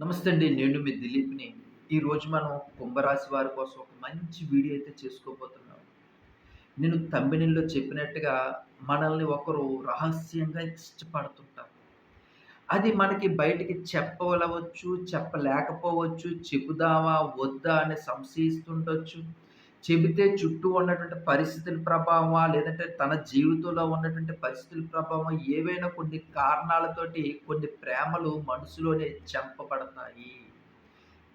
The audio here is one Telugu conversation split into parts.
నమస్తే అండి నేను మీ దిలీప్ని. ఈరోజు మనం కుంభరాశి వారి కోసం ఒక మంచి వీడియో అయితే చేసుకోబోతున్నాం. నేను తమ్మినిల్లో చెప్పినట్టుగా మనల్ని ఒకరు రహస్యంగా ఇష్టపడుతుంటారు. అది మనకి బయటికి చెప్పవలవచ్చు చెప్పలేకపోవచ్చు చెబుదామా వద్దా అని సంశయిస్తుండొచ్చు. చెబితే చుట్టూ ఉన్నటువంటి పరిస్థితుల ప్రభావమా లేదంటే తన జీవితంలో ఉన్నటువంటి పరిస్థితుల ప్రభావం ఏవైనా కొన్ని కారణాలతోటి కొన్ని ప్రేమలు మనసులోనే చంపబడతాయి.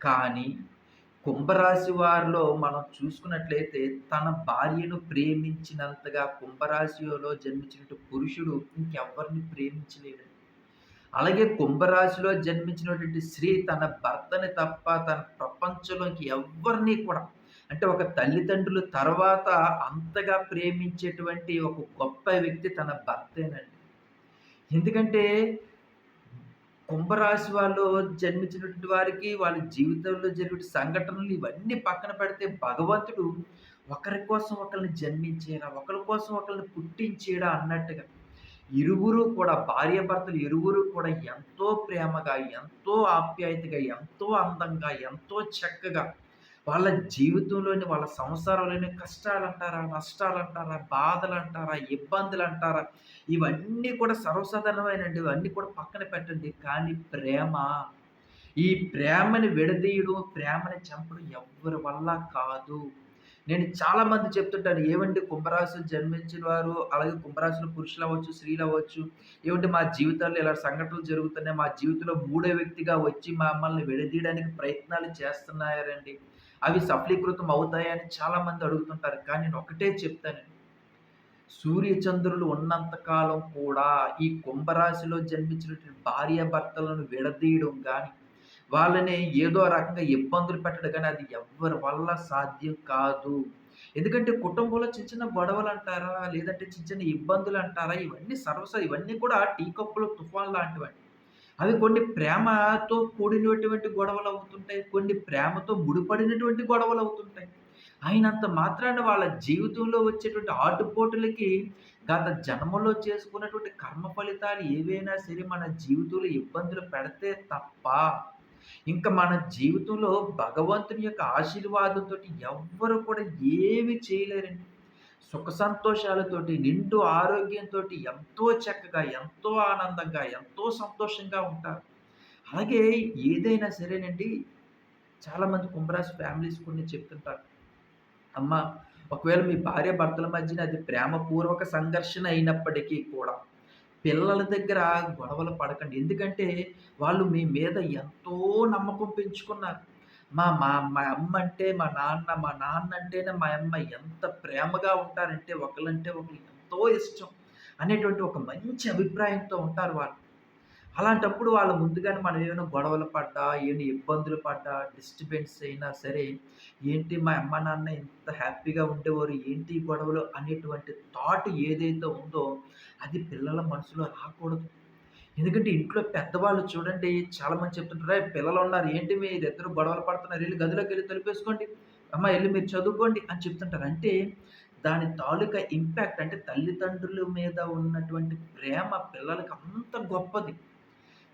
కానీ కుంభరాశి వారిలో మనం చూసుకున్నట్లయితే తన భార్యను ప్రేమించినంతగా కుంభరాశిలో జన్మించినట్టు పురుషుడు ఇంకెవరిని ప్రేమించలేడు. అలాగే కుంభరాశిలో జన్మించినటువంటి స్త్రీ తన భర్తని తప్ప తన ప్రపంచంలోకి ఎవరిని కూడా అంటే ఒక తల్లిదండ్రుల తర్వాత అంతగా ప్రేమించేటువంటి ఒక గొప్ప వ్యక్తి తన భర్తేనండి. ఎందుకంటే కుంభరాశి వాళ్ళు జన్మించినటువంటి వారికి వాళ్ళ జీవితంలో జరిగిన సంఘటనలు ఇవన్నీ పక్కన పెడితే భగవంతుడు ఒకరి కోసం ఒకరిని జన్మించేడా ఒకరి కోసం ఒకరిని పుట్టించేడా అన్నట్టుగా ఇరువురు కూడా భార్యాభర్తలు ఇరువురు కూడా ఎంతో ప్రేమగా ఎంతో ఆప్యాయతగా ఎంతో అందంగా ఎంతో చక్కగా వాళ్ళ జీవితంలోని వాళ్ళ సంసారంలోని కష్టాలు అంటారా నష్టాలు అంటారా బాధలు అంటారా ఇబ్బందులు అంటారా ఇవన్నీ కూడా సర్వసాధారణమైనవి ఇవన్నీ కూడా పక్కన పెట్టండి. కానీ ప్రేమ ఈ ప్రేమని విడదీయడం ప్రేమని చంపడం ఎవరి వల్ల కాదు. నేను చాలా మంది చెప్తుంటాను ఏమంటే కుంభరాశులు జన్మించిన వారు అలాగే కుంభరాశులు పురుషులు అవ్వచ్చు స్త్రీలు అవ్వచ్చు ఏమంటే మా జీవితాల్లో ఇలా సంఘటనలు జరుగుతున్నాయి మా జీవితంలో మూడో వ్యక్తిగా వచ్చి మమ్మల్ని విడదీయడానికి ప్రయత్నాలు చేస్తున్నారండి. అవి సఫలీకృతం అవుతాయని చాలామంది అడుగుతుంటారు. కానీ నేను ఒకటే చెప్తాను. సూర్యచంద్రులు ఉన్నంతకాలం కూడా ఈ కుంభరాశిలో జన్మించినటువంటి భార్యాభర్తలను విడదీయడం కానీ వాళ్ళని ఏదో రకంగా ఇబ్బందులు పెట్టడం కానీ అది ఎవరి వల్ల సాధ్యం కాదు. ఎందుకంటే కుటుంబంలో చిన్న చిన్న గొడవలు అంటారా? లేదంటే చిన్న చిన్న ఇబ్బందులు అంటారా? ఇవన్నీ సర్వస ఇవన్నీ కూడా టీ కప్పులు తుఫాన్ లాంటివండి. అవి కొన్ని ప్రేమతో కూడినటువంటి గొడవలు అవుతుంటాయి కొన్ని ప్రేమతో ముడిపడినటువంటి గొడవలు అవుతుంటాయి. అయినంత మాత్రాన వాళ్ళ జీవితంలో వచ్చేటువంటి ఆటుపోటులకి గత జన్మలో చేసుకున్నటువంటి కర్మ ఫలితాలు ఏవైనా సరే మన జీవితంలో ఇబ్బందులు పెడితే తప్ప ఇంకా మన జీవితంలో భగవంతుని యొక్క ఆశీర్వాదంతో ఎవ్వరు కూడా ఏమి చేయలేరండి. సుఖ సంతోషాలతోటి నిండు ఆరోగ్యంతో ఎంతో చక్కగా ఎంతో ఆనందంగా ఎంతో సంతోషంగా ఉంటారు. అలాగే ఏదైనా సరేనండి చాలామంది కుంభరాశి ఫ్యామిలీస్ కొన్ని చెప్తుంటారు. అమ్మ ఒకవేళ మీ భార్య భర్తల మధ్యన అది ప్రేమపూర్వక సంఘర్షణ అయినప్పటికీ కూడా పిల్లల దగ్గర గొడవలు పడకండి. ఎందుకంటే వాళ్ళు మీ మీద ఎంతో నమ్మకం పెంచుకున్నారు. మా మా మా అమ్మ అంటే మా నాన్న మా నాన్న అంటేనే మా అమ్మ ఎంత ప్రేమగా ఉంటారంటే ఒకళ్ళంటే ఒకరు ఎంతో ఇష్టం అనేటువంటి ఒక మంచి అభిప్రాయంతో ఉంటారు వాళ్ళు. అలాంటప్పుడు వాళ్ళ ముందుగానే మనం ఏమైనా గొడవలు పడ్డా ఏమైనా ఇబ్బందులు పడ్డా డిస్టర్బెన్స్ అయినా సరే ఏంటి మా అమ్మ నాన్న ఎంత హ్యాపీగా ఉండేవారు ఏంటి గొడవలు అనేటువంటి థాట్ ఏదైతే ఉందో అది పిల్లల మనసులో రాకూడదు. ఎందుకంటే ఇంట్లో పెద్దవాళ్ళు చూడండి చాలామంది చెప్తుంటారు పిల్లలు ఉన్నారు ఏంటి మీరు ఇద్దరు గొడవలు పడుతున్నారు? వెళ్ళి గదిలోకి వెళ్ళి తలుపేసుకోండి. అమ్మ వెళ్ళి మీరు చదువుకోండి అని చెప్తుంటారు. అంటే దాని తాలూకా ఇంపాక్ట్ అంటే తల్లిదండ్రుల మీద ఉన్నటువంటి ప్రేమ పిల్లలకి అంత గొప్పది.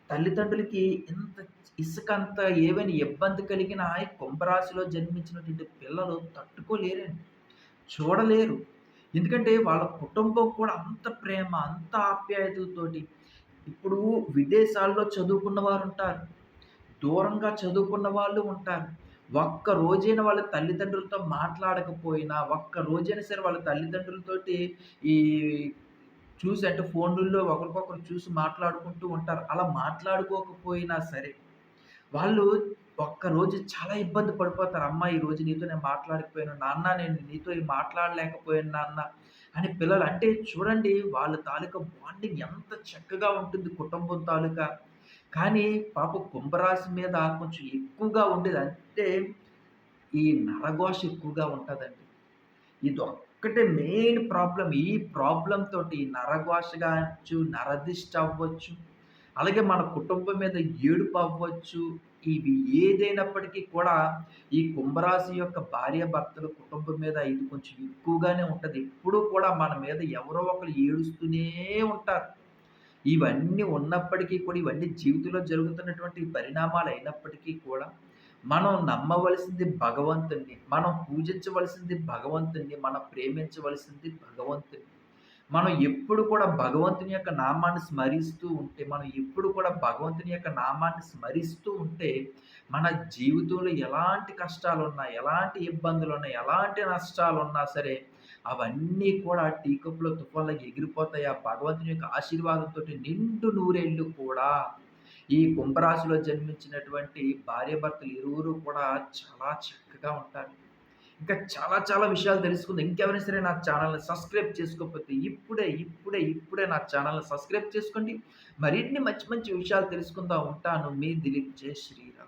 తల్లిదండ్రులకి ఎంత ఇసుకంత ఏవైనా ఇబ్బంది కలిగిన కుంభరాశిలో జన్మించినటువంటి పిల్లలు తట్టుకోలేరండి చూడలేరు. ఎందుకంటే వాళ్ళ కుటుంబం కూడా అంత ప్రేమ అంత ఆప్యాయతలతోటి ఇప్పుడు విదేశాల్లో చదువుకున్న వారు ఉంటారు దూరంగా చదువుకున్న వాళ్ళు ఉంటారు. ఒక్క రోజైన వాళ్ళ తల్లిదండ్రులతో మాట్లాడకపోయినా ఒక్క రోజైనా సరే వాళ్ళ తల్లిదండ్రులతోటి ఈ చూసి అంటే ఫోన్లలో ఒకరికొకరు చూసి మాట్లాడుకుంటూ ఉంటారు. అలా మాట్లాడుకోకపోయినా సరే వాళ్ళు ఒక్కరోజు చాలా ఇబ్బంది పడిపోతారు. అమ్మ ఈరోజు నీతో నేను మాట్లాడకపోయాను. నాన్న నేను నీతో మాట్లాడలేకపోయాను నాన్న అని పిల్లలు అంటే చూడండి వాళ్ళ తాలూకా బాండింగ్ ఎంత చక్కగా ఉంటుంది కుటుంబం తాలూకా. కానీ పాప కుంభరాశి మీద కొంచెం ఎక్కువగా ఉండేది అంటే ఈ నరఘోష ఎక్కువగా ఉంటుందండి. ఇది ఒక్కటే మెయిన్ ప్రాబ్లం ఈ ప్రాబ్లం తోటి నరఘోష కావచ్చు నరదిష్ట అవ్వచ్చు అలాగే మన కుటుంబం మీద ఏడుపు అవ్వచ్చు ఇవి ఏదైనప్పటికీ కూడా ఈ కుంభరాశి యొక్క భార్య భర్తల కుటుంబం మీద ఇది కొంచెం ఎక్కువగానే ఉంటుంది. ఎప్పుడూ కూడా మన మీద ఎవరో ఒకరు ఏడుస్తూనే ఉంటారు. ఇవన్నీ ఉన్నప్పటికీ కూడా ఇవన్నీ జీవితంలో జరుగుతున్నటువంటి పరిణామాలు అయినప్పటికీ కూడా మనం నమ్మవలసింది భగవంతుణ్ణి మనం పూజించవలసింది భగవంతుణ్ణి మనం ప్రేమించవలసింది భగవంతుణ్ణి. మనం ఎప్పుడు కూడా భగవంతుని యొక్క నామాన్ని స్మరిస్తూ ఉంటే, మనం ఎప్పుడు కూడా భగవంతుని యొక్క నామాన్ని స్మరిస్తూ ఉంటే, మన జీవితంలో ఎలాంటి కష్టాలు ఉన్నా ఎలాంటి ఇబ్బందులు ఉన్నా ఎలాంటి నష్టాలు ఉన్నా సరే, అవన్నీ కూడా టీ కప్పులో ఎగిరిపోతాయి. ఆ భగవంతుని యొక్క ఆశీర్వాదంతో నిండు నూరేళ్ళు కూడా ఈ కుంభరాశిలో జన్మించినటువంటి భార్యాభర్తలు ఇరువురు కూడా చాలా చక్కగా ఉంటారు. ఇంకా చాలా చాలా విషయాలు తెలుసుకుందాం. ఇంకెవరైనా సరే నా ఛానల్ని సబ్స్క్రైబ్ చేసుకోకపోతే ఇప్పుడే, ఇప్పుడే, ఇప్పుడే నా ఛానల్ని సబ్స్క్రైబ్ చేసుకోండి. మరిన్ని మంచి మంచి విషయాలు తెలుసుకుందాం. ఉంటాను. మీ దిలీప్. జై శ్రీరామ్.